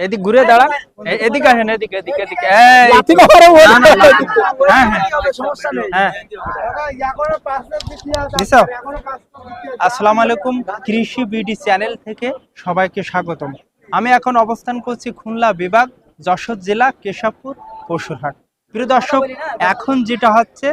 এদিক ঘুরে দাঁড়ান এ- এদিকে আসেন এদিকে এদিকে এদিকে। হ্যাঁ হ্যাঁ হ্যাঁ? আসসালামু আলাইকুম কৃষি বিডি চ্যানেল থেকে সবাইকে স্বাগতম আমি এখন অবস্থান করছি খুলনা বিভাগ যশোর জেলা কেশবপুর পশুরহাট প্রিয় দর্শক এখন যেটা হচ্ছে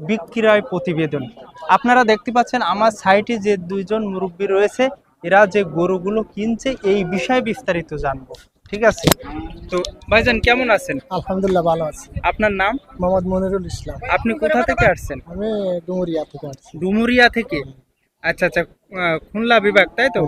বিক্রয় প্রতিবেদন আপনারা দেখতে পাচ্ছেন আমার সাইটে যে দুইজন মুরব্বী রয়েছে এরা যে গরুগুলো কিনছে এই বিষয়ে বিস্তারিত জানব ঠিক আছে? তো ভাইজান কেমন আছেন? আলহামদুলিল্লাহ ভালো আছি। আপনার নাম? মোহাম্মদ মনিরুল ইসলাম। আপনি কোথা থেকে আসছেন? আমি ডুমুরিয়া থেকে আসছি। ডুমুরিয়া থেকে? আচ্ছা আচ্ছা খুলনা বিভাগ তাই তো?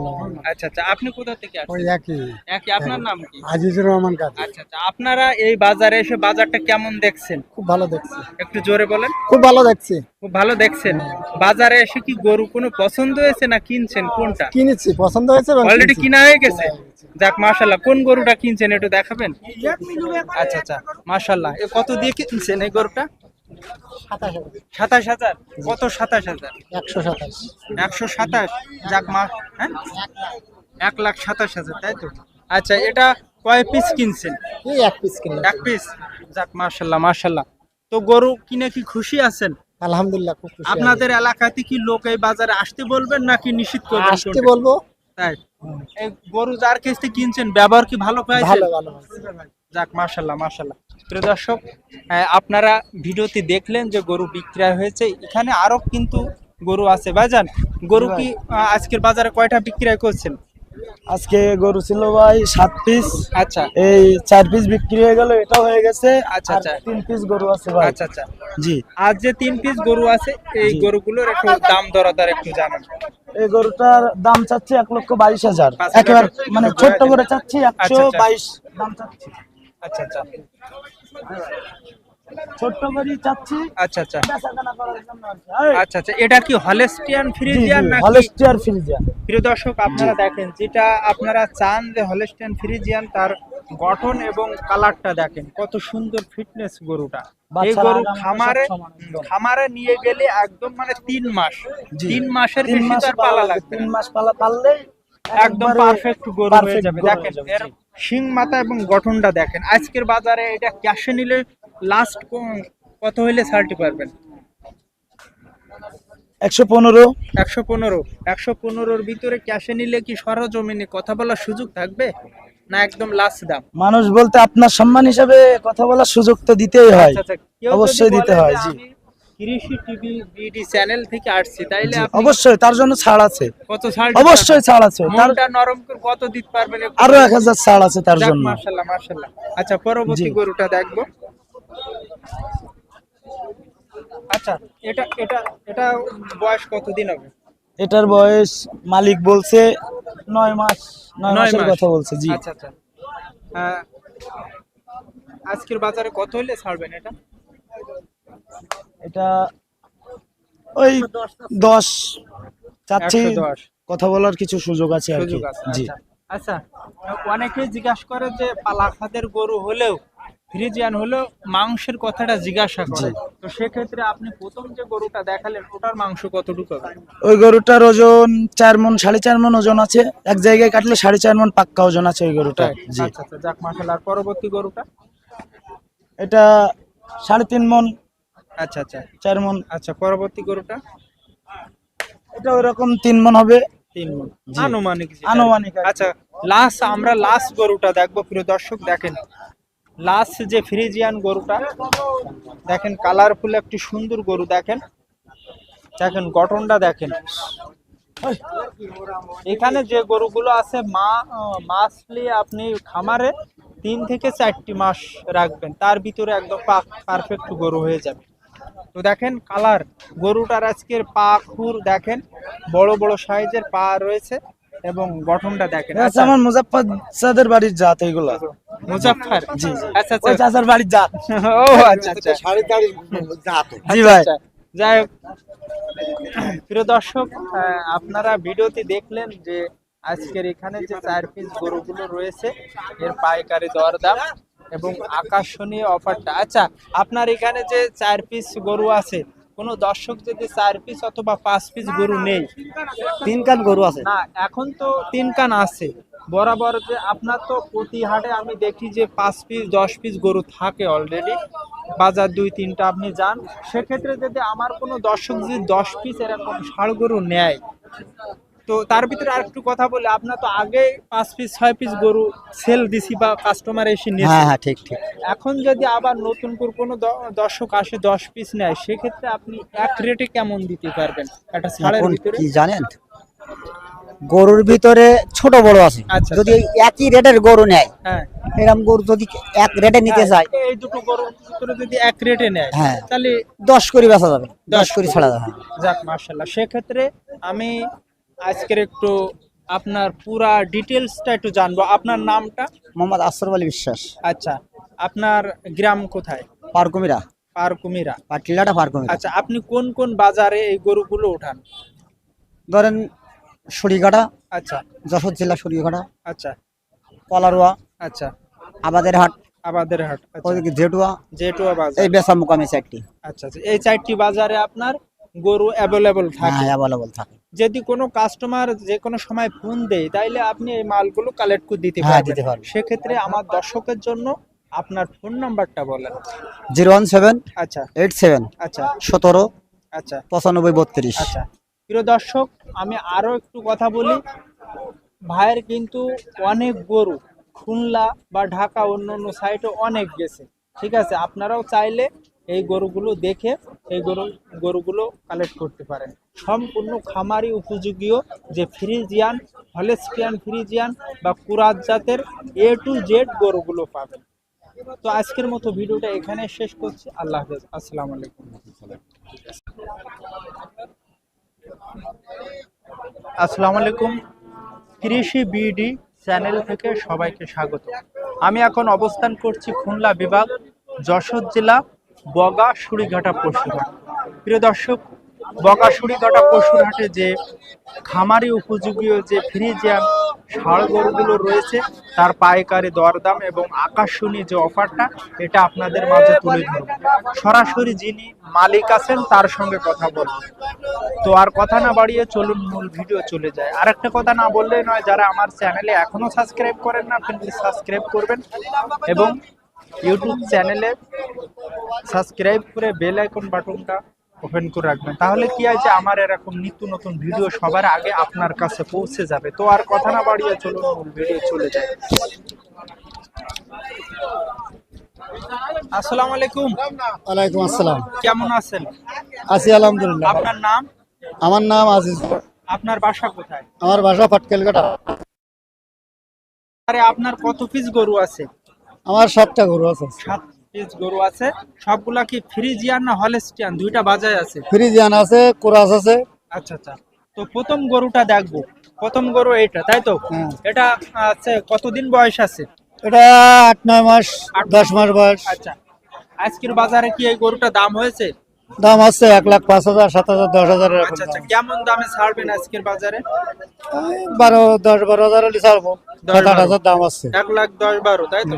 আচ্ছা আচ্ছা আপনি কোথা থেকে আসছেন? একই একই আপনার নাম কি? আজিজুর রহমান কাজী আচ্ছা আচ্ছা আপনারা এই বাজারে এসে বাজারটা কেমন দেখছেন? খুব ভালো দেখছি। একটু জোরে বলেন। খুব ভালো দেখছি। খুব ভালো দেখছেন? বাজারে এসে কি গরু কোনো পছন্দ হয়েছে না কিনছেন? কোনটা? কিনেছি পছন্দ হয়েছে অলরেডি কিনা হয়ে গেছে? কিনা হয়ে গেছে। যাক মাশাল্লাহ কোন গরুটা কিনছেন একটু দেখাবেন? আচ্ছা আচ্ছা মাশাল্লাহ এ কত দিয়ে কিনছেন এই গরুটা? সাতাশ হাজার। কত সাতাশ হাজার? একশো সাতাশ। একশো সাতাশ? যাক মা হ্যাঁ? এক লাখ। সাতাশ হাজার তাই তো? আচ্ছা এটা কয় পিস কিনছেন? এক পিস কিনলাম। এক পিস যাক মার্শাল্লাহ মার্শাল্লাহ তো গরু কিনে কি খুশি আছেন? আলহামদুলিল্লাহ খুব খুশি আপনাদের এলাকাতে কি লোক এই বাজারে আসতে বলবেন নাকি নিশ্চিত। করবেন আসতে বলব। তাই? এই গরু যার কাছ থেকে কিনছেন ব্যবহার কি ভালো ভালো ভালো। যাক মার্শাল্লাহ মার্শাল্লাহ প্রিয় দর্শক আপনারা ভিডিওতে দেখলেন যে গরু বিক্রয় হয়েছে। এখানে আরও কিন্তু গরু আছে। ভাইজান গরু কি আজকের বাজারে কয়টা বিক্রয় করছেন? আজকে গরু ছিল ভাই সাত পিস। আচ্ছা। এই চার পিস বিক্রি হয়ে গেল এটা হয়ে গেছে। আচ্ছা, আচ্ছা। তিন পিস গরু আছে ভাই। আচ্ছা আচ্ছা। জি। আজ যে তিন পিস গরু আছে এই গরুগুলোর একটু দাম দরদার একটু জানান। এই গরুটার দাম চাচ্ছি এক লক্ষ বাইশ হাজার। একেবারে মানে ছোট্ট করে চাচ্ছি একশো আচ্ছা, আচ্ছা। বাইশ দাম চাচ্ছি। আচ্ছা আচ্ছা। ছোট্ট করে চাচ্ছি। আচ্ছা আচ্ছা। বেচাকেনা করার জন্য আর কি। এই, আচ্ছা আচ্ছা। এটা কি হলেস্টিয়ান জি, জি, ফ্রিজিয়ান নাকি? Holstein Friesian. প্রিয় দর্শক আপনারা দেখেন যেটা আপনারা চান যে হলেস্টিয়ান ফ্রিজিয়ান তার গঠন এবং কালারটা দেখেন কত সুন্দর ফিটনেস গরুটা। এই গরু খামারে। খামারে নিয়ে গেলে একদম মানে তিন মাস। তিন মাসের বেশি তার পালা লাগবে তিন মাস পালা পারলেই একদম পারফেক্ট গরু হয়ে যাবে। দেখেন এর শিং মাথা এবং গঠনটা দেখেন। আজকের বাজারে এটা ক্যাশে নিলে লাস্ট কত হইলে ছাড়তে পারবেন? একশো পনেরো। একশো পনেরো। একশো পনেরোর ভিতরে ক্যাশে নিলে কি সরজমিনে কথা বলার সুযোগ থাকবে? না একদম লাস্ট দাম? মানুষ বলতে আপনার সম্মান হিসাবে কথা বলার সুযোগ তো দিতেই হয়। আচ্ছা, আচ্ছা, অবশ্যই দিতে হয়, জি। কৃষি টিভি বিডি চ্যানেল থেকে আসছি তাইলে অবশ্যই তার জন্য ছাড় আছে। কত ছাড় অবশ্যই ছাড় আছে। তার মনটা নরম করে কত দিতে পারবেন আরও এক হাজার ছাড় আছে তার জন্য। মাশাআল্লাহ মাশাআল্লাহ। আচ্ছা পরবর্তী গরুটা দেখব। আচ্ছা এটা এটা এটা বয়স কতদিন হবে? এটার বয়স মালিক বলছে নয় মাস নয় মাসের কথা বলছে জি। আচ্ছা আচ্ছা। আজকের বাজারে কত হইলে ছাড়বেন এটা? এটা ওই দশ চাচ্ছি। 110 কথা বলার কিছু সুযোগ আছে আর কি। জি। আচ্ছা। আচ্ছা অনেকেই জিজ্ঞাসা করে যে পালা খাদের গরু হলেও ফ্রিজিয়ান হলেও মাংসের কথাটা জিজ্ঞাসা করে। তো সেক্ষেত্রে আপনি প্রথম যে গরুটা দেখালেন ওটার মাংস কতটুকু হবে? ওই গরুটার ওজন চার মন সাড়ে চার মন ওজন আছে। এক জায়গায় কাটলে সাড়ে চার মন পাক্কা ওজন আছে ওই গরুটা। জি। আচ্ছা আচ্ছা যাক মাসাল আর পরবর্তী গরুটা? এটা সাড়ে তিন মন আচ্ছা আচ্ছা। চার মন আচ্ছা পরবর্তী গরুটা? এটা ওইরকম তিন মন হবে। তিন মণ। আনুমানিক আনুমানিক আচ্ছা লাস্ট আমরা লাস্ট গরুটা দেখব প্রিয় দর্শক দেখেন। লাস্ট যে ফ্রিজিয়ান গরুটা দেখেন কালারফুল একটি সুন্দর গরু দেখেন। দেখেন গঠনটা দেখেন। এখানে যে গরুগুলো আছে মা মাসলি আপনি খামারে তিন থেকে চারটি মাস রাখবেন। তার ভিতরে একদম পারফেক্ট গরু হয়ে যাবে। তো দেখেন কালার গরুটার আজকের পা খুর দেখেন বড় বড় সাইজের পা রয়েছে এবং গঠনটা দেখেন। এটা হচ্ছে আমার মুজাফফর সাদের বাড়ির জাত এইগুলা মুজাফফর? জি আচ্ছা আচ্ছা। চাচার বাড়ির জাত। ও আচ্ছা আচ্ছা। জি ভাই। আচ্ছা, যাই হোক। প্রিয় দর্শক আপনারা ভিডিওতে দেখলেন যে আজকের এখানে যে চার পিস গরুগুলো রয়েছে এর পাইকারি দরদাম। এবং আকর্ষণীয় অফারটা। আচ্ছা আপনার এখানে যে চার পিস গরু আছে কোনো দর্শক যদি চার পিস অথবা পাঁচ পিস গরু নেই তিন কান গরু আছে। না এখন তো তিন কান আছে। বরাবর যে আপনার তো প্রতি হাটে আমি দেখি যে পাঁচ পিস দশ পিস গরু থাকে অলরেডি বাজার দুই তিনটা আপনি যান। সেক্ষেত্রে যদি আমার কোনো দর্শক যদি দশ পিস এরকম ষাড় গরু নেয় তো তার ভিতরে আর একটু কথা বলে আপনার তো আগে পাঁচ পিস ছয় পিস গরু সেল দিছি বা কাস্টমার এসে নিয়েছে। হ্যাঁ হ্যাঁ ঠিক ঠিক। এখন যদি আবার নতুন করে কোনো দর্শক আসে দশ পিস নেয় সেক্ষেত্রে আপনি এক রেটে কেমন দিতে পারবেন? একটা ছাড়ের ভিতরে? কি জানেন? গরুর ভিতরে ছোট বড় আছে। আচ্ছা, যদি একই রেটের গরু নেয় হ্যাঁ। এরকম গরু যদি এক রেটে নিতে হ্যাঁ, চায়। এই দুটো গরুর ভিতরে যদি এক রেটে নেয় হ্যাঁ। তাহলে দশ করে বেচা যাবে। দশ দশ করে ছাড়া যাবে। যাক মার্শাল্লাহ সেক্ষেত্রে আমি আজকের একটু আপনার পুরা ডিটেলসটা একটু জানব। আপনার নামটা? মোহাম্মদ আসর আলী বিশ্বাস। আচ্ছা আপনার গ্রাম কোথায়? পারকুমিরা। পারকুমিরা। পাটিলাটা পারকুমিরা। আচ্ছা আপনি কোন কোন বাজারে এই গরুগুলো ওঠান? ধরেন সরিঘাটা আচ্ছা। যশোর জেলা সরিঘাটা আচ্ছা। কলারুয়া আচ্ছা। আবাদের হাট আবাদের হাট আচ্ছা। জেটুয়া জেটুয়া বাজার। এই বেচা মুকামি চারটি। আচ্ছা আচ্ছা। এই চারটি বাজারে আপনার গরু অ্যাভেলেবল থাকে। হ্যাঁ অ্যাভেলেবল থাকে। যদি কোনো কাস্টমার যে কোনো সময় ফোন দেয় তাইলে আপনি এই মালগুলো কালেক্ট করে দিতে হ্যাঁ, পারবেন। দিতে। সেক্ষেত্রে আমার দর্শকের জন্য আপনার ফোন নাম্বারটা বলেন। জিরো ওয়ান সেভেন আচ্ছা। এইট সেভেন আচ্ছা। সতেরো আচ্ছা। পঁচানব্বই বত্রিশ। আচ্ছা। প্রিয় দর্শক আমি আরও একটু কথা বলি। ভাইয়ের কিন্তু অনেক গরু খুলনা বা ঢাকা অন্য অন্য সাইটে অনেক গেছে। ঠিক আছে? আপনারাও চাইলে এই গরুগুলো দেখে এই গরু, গরুগুলো কালেক্ট করতে পারেন সম্পূর্ণ খামারি উপযোগীও যে ফ্রিজিয়ান, হলেস্টিয়ান ফ্রিজিয়ান বা কুরাত জাতের এ টু জেড গরুগুলো পাবেন। তো আজকের মতো ভিডিওটা এখানে শেষ করছি। আল্লাহ হাফেজ। আসসালামু আলাইকুম। আসসালামু আলাইকুম। কৃষি বিডি চ্যানেল থেকে সবাইকে স্বাগত। আমি এখন অবস্থান করছি খুলনা বিভাগ, যশোর জেলা বগা সুড়িঘাটা পশুরহাট প্রিয় দর্শক বগা সুড়িঘাটা পশুরহাটে যে খামারি উপযোগী যে ফ্রিজিয়ান ষাড় গরুগুলো রয়েছে, তার পাইকারি দরদাম এবং আকর্ষণীয় যে অফারটা, এটা আপনাদের মাঝে তুলে ধরব। সরাসরি যিনি মালিক আছেন, তার সঙ্গে কথা বলব। তো আর কথা না বাড়িয়ে চলুন, মূল ভিডিও চলে যায়। আর একটা কথা না বললেই নয়, যারা আমার চ্যানেলে এখনও সাবস্ক্রাইব করেন না প্লিজ সাবস্ক্রাইব করবেন এবং ইউটিউব চ্যানেলে সাবস্ক্রাইব করে বেল আইকন বাটনটা ওপেন করে রাখবেন। তাহলে কি হয় যে আমার এরকম নিত্য নতুন ভিডিও সবার আগে আপনার কাছে পৌঁছে যাবে। তো আর কথা না বাড়িয়ে চলুন মূল ভিডিও চলে যায় আসসালামু আলাইকুম। ওয়ালাইকুম আসসালাম। কেমন আছেন? আছি আলহামদুলিল্লাহ। আপনার নাম? আমার নাম আজিজ। আপনার বাসা কোথায়? আমার বাসা পাটকেলকাটা আরে আপনার কত পিস গরু আছে? আমার সাতটা গরু আছে। সাত পিস গরু আছে। সবগুলা কি ফ্রিজিয়ান না হলেস্টিয়ান? দুইটা বাজায় আছে। ফ্রিজিয়ান আছে কোরাস আছে। আচ্ছা আচ্ছা। তো প্রথম গরুটা দেখব। প্রথম গরু এইটা তাই তো? হ্যাঁ। এটা আছে কতদিন বয়স আছে? এটা আট নয় মাস দশ মাস বয়স। আচ্ছা। আজকের বাজারে কি এই গরুটা দাম হয়েছে? দাম আছে এক লাখ পাঁচ হাজার সাত হাজার দশ হাজার আচ্ছা আচ্ছা। কেমন দামে ছাড়বেন আজকের বাজারে? বারো দশ বারো হাজার ছাড়বো। সাত আট হাজার দাম আছে। এক লাখ দশ বারো তাই তো?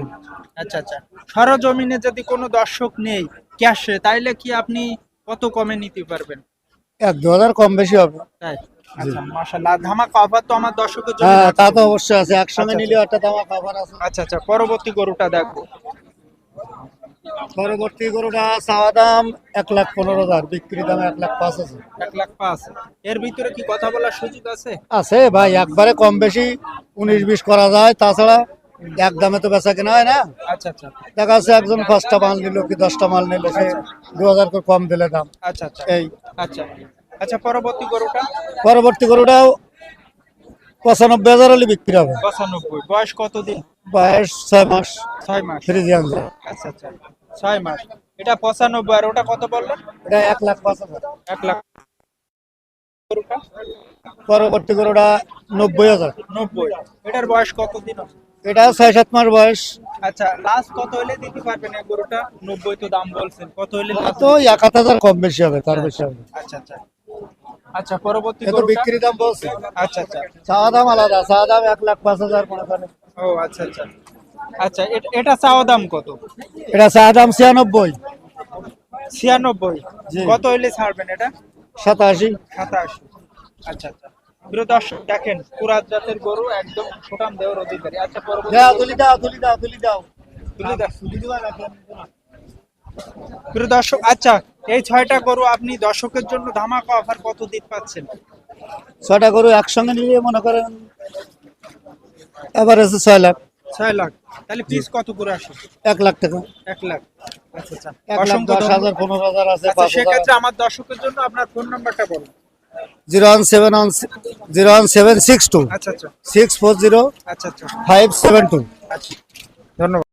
আচ্ছা আচ্ছা। সরজমিনে যদি কোনো দর্শক নেই ক্যাশে তাইলে কি আপনি কত কমে নিতে পারবেন? এক দু হাজার কম বেশি হবে। তাই? আচ্ছা মাশাআল্লাহ। ধামাকা অফার তো আমার দর্শকের জন্য হ্যাঁ তা তো অবশ্যই আছে। একসঙ্গে আচ্ছা, নিলে একটা আছে। আচ্ছা আচ্ছা। পরবর্তী গরুটা দেখব। পরবর্তী গরুটা চাওয়া দাম এক লাখ পনেরো হাজার বিক্রি দাম এক লাখ পাঁচ আছে এক লাখ পাঁচ। এর ভিতরে কি কথা বলার সুযোগ আছে? আছে ভাই একবারে কম বেশি উনিশ বিশ করা যায় তাছাড়া এক দামে তো বেচা কেনা হয় না। আচ্ছা আচ্ছা। দেখা যাচ্ছে একজন পাঁচটা মাল নিল কি দশটা মাল নিল সে দু হাজার করে কম দিলে দাম। আচ্ছা আচ্ছা। এই। আচ্ছা। আচ্ছা পরবর্তী গরুটা? পরবর্তী গরুটাও পঁচানব্বই হাজার হলে বিক্রি হবে। পঁচানব্বই। বয়স কতদিন? বয়স ছয় মাস। ছয় মাস। ফ্রিজিয়ান আচ্ছা আচ্ছা। ছয় মাস। এটা পঁচানব্বই আর ওটা কত বললেন? এটা এক লাখ এক লাখ। পরবর্তী গরুটা নব্বই হাজার। নব্বই। এটার বয়স কতদিন? এটা ছয় সাত মাস বয়স। আচ্ছা লাস্ট কত হলে দিতে পারবেন এই গরুটা? নব্বই তো দাম বলছেন। কত হলে তো এক হাত হাজার কম বেশি হবে তার বেশি হবে। আচ্ছা আচ্ছা। আচ্ছা পরবর্তী বিক্রি দাম বলছে। আচ্ছা আচ্ছা। চাওয়া দাম আলাদা চাওয়া দাম এক লাখ পাঁচ হাজার মনে করেন। ও আচ্ছা আচ্ছা। আচ্ছা এট- চাওয়া দাম কত? এটা চাওয়া দাম ছিয়ানব্বই। ছিয়ানব্বই। কত হইলে ছাড়বেন এটা? সাতাশি। সাতাশি। আচ্ছা আচ্ছা। প্রিয় দর্শক দেখেন পুরাত জাতের গরু একদম সুটাম দেওয়ার অধিকারী। আচ্ছা পরবর্তী তুলি দাও তুলি দাও তুলি দাও। তুলে দাও। তুলি দিবা প্রিয় দর্শক আচ্ছা এই ছয়টা গরু আপনি দর্শকের জন্য ধামাকা অফার কত দিতে পাচ্ছেন? ছয়টা গরু একসঙ্গে নিলে মনে করেন এভারেজে ছয় লাখ। ছয় লাখ। তাহলে পিস কত করে আসে? এক লাখ টাকা। এক লাখ। আচ্ছা আচ্ছা। এক লাখ দশ হাজার পনেরো হাজার আছে আচ্ছা পাঁচ হাজার সেক্ষেত্রে আমার দর্শকের জন্য আপনার ফোন নাম্বারটা বলুন। Zero one seven one zero one seven six two. Six four zero five seven two. ধন্যবাদ।